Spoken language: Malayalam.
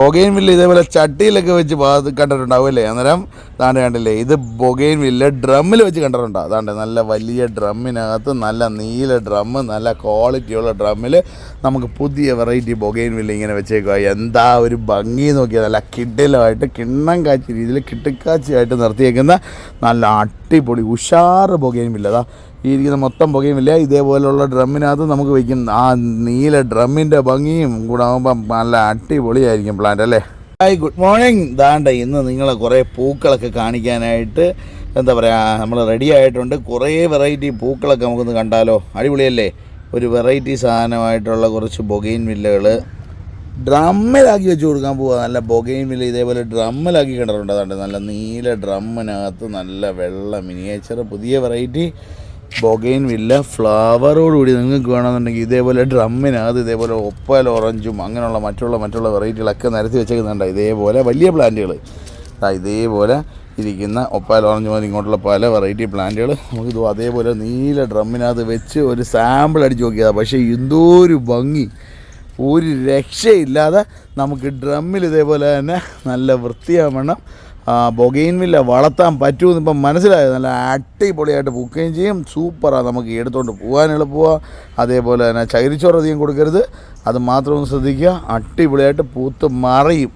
ബൊഗൈൻ വില്ല ഇതേപോലെ ചട്ടിയിലൊക്കെ വെച്ച് കണ്ടിട്ടുണ്ടാവും അല്ലേ അന്നേരം താണ്ട് കണ്ടില്ലേ ഇത് ബൊഗൈൻ വില്ല ഡ്രമ്മിൽ വെച്ച് കണ്ടിട്ടുണ്ടോ? അതാണ്ട് നല്ല വലിയ ഡ്രമ്മിനകത്ത് നല്ല നീല ഡ്രമ്മ് നല്ല ക്വാളിറ്റിയുള്ള ഡ്രമ്മിൽ നമുക്ക് പുതിയ വെറൈറ്റി ബൊഗൈൻ വില്ല ഇങ്ങനെ വെച്ചേക്കുക എന്താ ഒരു ഭംഗി നോക്കിയാൽ നല്ല കിഡിലായിട്ട് കിണ്ണം കാച്ചി രീതിയിൽ കിട്ടിക്കാച്ചിയായിട്ട് നിർത്തിയേക്കുന്ന നല്ല അടിപൊളി ഉഷാറ് ബൊഗൈൻ വില്ല അതാ ഈ ഇരിക്കുന്ന മൊത്തം പുകയുമില്ല. ഇതേപോലെയുള്ള ഡ്രമ്മിനകത്ത് നമുക്ക് വയ്ക്കും ആ നീല ഡ്രമ്മിന്റെ ഭംഗിയും കൂടെ ആകുമ്പം നല്ല അടിപൊളിയായിരിക്കും പ്ലാന്റ് അല്ലേ? ഹായ് ഗുഡ് മോർണിംഗ് ദാണ്ട ഇന്ന് നിങ്ങളെ കുറേ പൂക്കളൊക്കെ കാണിക്കാനായിട്ട് എന്താ പറയുക നമ്മൾ റെഡി ആയിട്ടുണ്ട്. കുറേ വെറൈറ്റി പൂക്കളൊക്കെ നമുക്കൊന്ന് കണ്ടാലോ? അടിപൊളിയല്ലേ? ഒരു വെറൈറ്റി സാധനമായിട്ടുള്ള കുറച്ച് ബൊഗൈൻ വില്ലകൾ. ഡ്രമ്മിലാക്കി വെച്ച് കൊടുക്കാൻ പോവുക നല്ല ബൊഗൈൻ വില്ല ഇതേപോലെ ഡ്രമ്മിലാക്കി കിടറുണ്ട് അതുകൊണ്ട് നല്ല നീല ഡ്രമ്മിനകത്ത് നല്ല വെള്ള മിനിയേച്ചർ പുതിയ വെറൈറ്റി ബൊഗൈൻ വില്ല ഫ്ലവറോടുകൂടി നിങ്ങൾക്ക് വേണമെന്നുണ്ടെങ്കിൽ ഇതേപോലെ ഡ്രമ്മിനകത്ത് ഇതേപോലെ ഒപ്പൽ ഓറഞ്ചും അങ്ങനെയുള്ള മറ്റുള്ള മറ്റുള്ള വെറൈറ്റികളൊക്കെ നിരത്തി വെച്ചേക്കുന്നുണ്ട്. ഇതേപോലെ വലിയ പ്ലാന്റുകൾ ഇതേപോലെ ഇരിക്കുന്ന ഒപ്പാൽ ഓറഞ്ച് മുതൽ ഇങ്ങോട്ടുള്ള പല വെറൈറ്റി പ്ലാന്റുകൾ നമുക്കിത് അതേപോലെ നീല ഡ്രമ്മിനകത്ത് വെച്ച് ഒരു സാമ്പിൾ അടിച്ച് നോക്കിയതാണ് പക്ഷേ എന്തോ ഒരു ഭംഗി. ഒരു രക്ഷയില്ലാതെ നമുക്ക് ഡ്രമ്മിൽ ഇതേപോലെ തന്നെ നല്ല വൃത്തിയാവണം ബൊഗെയിൻവില്ല വില്ല വളർത്താൻ പറ്റുമെന്ന് ഇപ്പം മനസ്സിലായത് നല്ല അടിപൊളിയായിട്ട് പൂക്കുകയും ചെയ്യും. സൂപ്പറാണ് നമുക്ക് എടുത്തുകൊണ്ട് പോകാൻ എളുപ്പമാണ് അതേപോലെ തന്നെ ചകിരിച്ചോറ് അധികം കൊടുക്കരുത്. അത് മാത്രം ശ്രദ്ധിക്കുക. അടിപൊളിയായിട്ട് പൂത്ത് മറയും.